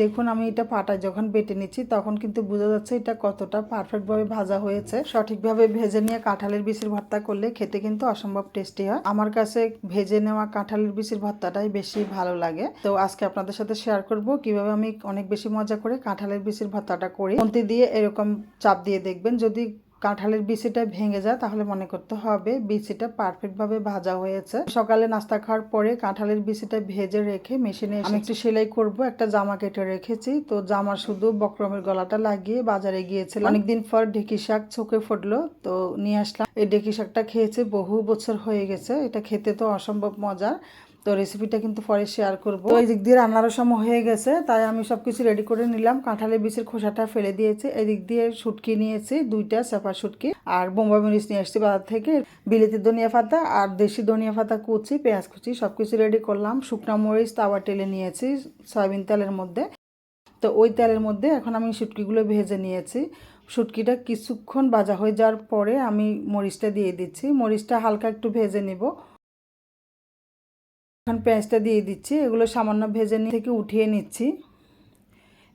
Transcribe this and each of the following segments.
দেখুন, আমি এটা পাটায় যখন বেটে নিচ্ছি, তখন কিন্তু বোঝা যাচ্ছে এটা কতটা পারফেক্টভাবে ভাজা হয়েছে। সঠিকভাবে ভেজে নিয়ে কাঁঠালের বিচির ভর্তা করলে খেতে কিন্তু অসম্ভব টেস্টি হয়। আমার কাছে ভেজে নেওয়া কাঁঠালের বিচির ভর্তাটাই বেশি ভালো লাগে। তো আজকে আপনাদের সাথে শেয়ার করব কীভাবে আমি অনেক বেশি মজা করে কাঁঠালের বিচির ভর্তাটা করি। মন্তি দিয়ে এরকম চাপ দিয়ে দেখবেন। যদি কাঁঠালের বিচিটা ভেঙে যায়, তাহলে মনে করতে হবে বিচিটা পারফেক্টভাবে ভাজা হয়েছে। সকালে নাস্তা খাওয়ার পরে কাঁঠালের বিচিটা ভেজে রেখে মেশিনে আমি একটু সেলাই করব, একটা জামা কেটে রেখেছি। তো জামা শুধু বক্রমের গলাটা লাগিয়ে বাজারে গিয়েছিলাম। অনেকদিন পর ঢেকি শাক চোখে ফুটলো, তো নিয়ে আসলাম। এই ঢেকি শাকটা খেয়েছে, বহু বছর হয়ে গেছে। এটা খেতে তো অসম্ভব মজার। তো রেসিপিটা কিন্তু পরে শেয়ার করব। ওই দিক দিয়ে রান্নারও সময় হয়ে গেছে, তাই আমি সব কিছু রেডি করে নিলাম। কাঁঠালের বীজের খোসাটা ফেলে দিয়েছি। এদিক দিয়ে শুটকি নিয়েছি, দুইটা চাপা শুটকি। আর বোম্বা মরিচ নিয়ে এসেছি বাজার থেকে। বিলেতি ধনিয়া পাতা আর দেশি ধনিয়া পাতা, কুচি, পেঁয়াজ কুচি সব কিছু রেডি করলাম। শুকনো মরিচ তাওয়া টেলে নিয়েছি সয়াবিন তেলের মধ্যে। তো ওই তেলের মধ্যে এখন আমি শুটকিগুলো ভেজে নিয়েছি। শুটকিটা কিছুক্ষণ ভাজা হয়ে যাওয়ার পরে আমি মরিচটা দিয়ে দিচ্ছি। মরিচটা হালকা একটু ভেজে নিব। এখন পেঁয়াজটা দিয়ে দিচ্ছি, এগুলো সামান্য ভেজে নিয়ে থেকে উঠিয়ে নিচ্ছি।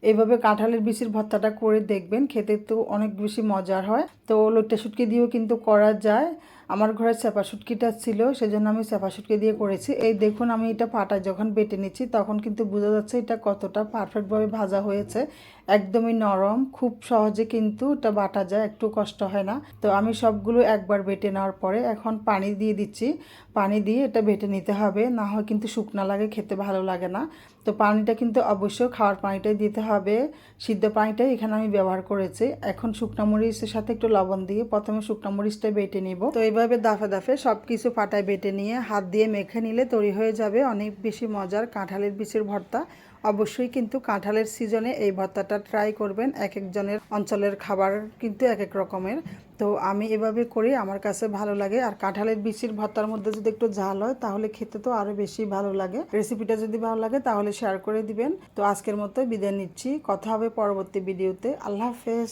এভাবে কাঁঠালের বিচির ভর্তাটা করে দেখবেন, খেতে তো অনেক বেশি মজার হয়। তো লোটা শুটকি দিয়েও কিন্তু করা যায়। আমার ঘরে চেপা শুটকিটা ছিল, সেজন্য আমি চেপা শুটকি দিয়ে করেছি। এই দেখুন, আমি এটা পাটায় যখন বেটে নিচ্ছি, তখন কিন্তু বোঝা যাচ্ছে এটা কতটা পারফেক্টভাবে ভাজা হয়েছে। একদমই নরম, খুব সহজে কিন্তু এটা বাটা যায়, একটু কষ্ট হয় না। তো আমি সবগুলো একবার বেটে নেওয়ার পরে এখন পানি দিয়ে দিচ্ছি। পানি দিয়ে এটা বেটে নিতে হবে, না হয় কিন্তু শুকনা লাগে, খেতে ভালো লাগে না। তো পানিটা কিন্তু অবশ্যই খাওয়ার পানিটাই দিতে হবে। সিদ্ধ পানিটাই এখানে আমি ব্যবহার করেছি। এখন শুকনা মরিচের সাথে একটু লবণ দিয়ে প্রথমে শুকনা মরিচটা বেটে নিব। তো এইভাবে দাফে দাফে সব কিছু পাটায় বেটে নিয়ে, হাত দিয়ে মেখে নিলে তৈরি হয়ে যাবে অনেক বেশি মজার কাঁঠালের বিচির ভর্তা। অবশ্যই কিন্তু কাঁঠালের সিজনে এই ভর্তাটা ট্রাই করবেন। এক একজনের অঞ্চলের খাবার কিন্তু এক এক রকমের। তো আমি এভাবে করি, আমার কাছে ভালো লাগে। আর কাঁঠালের বিচির ভর্তার মধ্যে যদি একটু ঝাল হয়, তাহলে খেতে তো আরও বেশি ভালো লাগে। রেসিপিটা যদি ভালো লাগে, তাহলে শেয়ার করে দিবেন। তো আজকের মতো বিদায় নিচ্ছি। কথা হবে পরবর্তী ভিডিওতে আল্লাহ হাফেজ।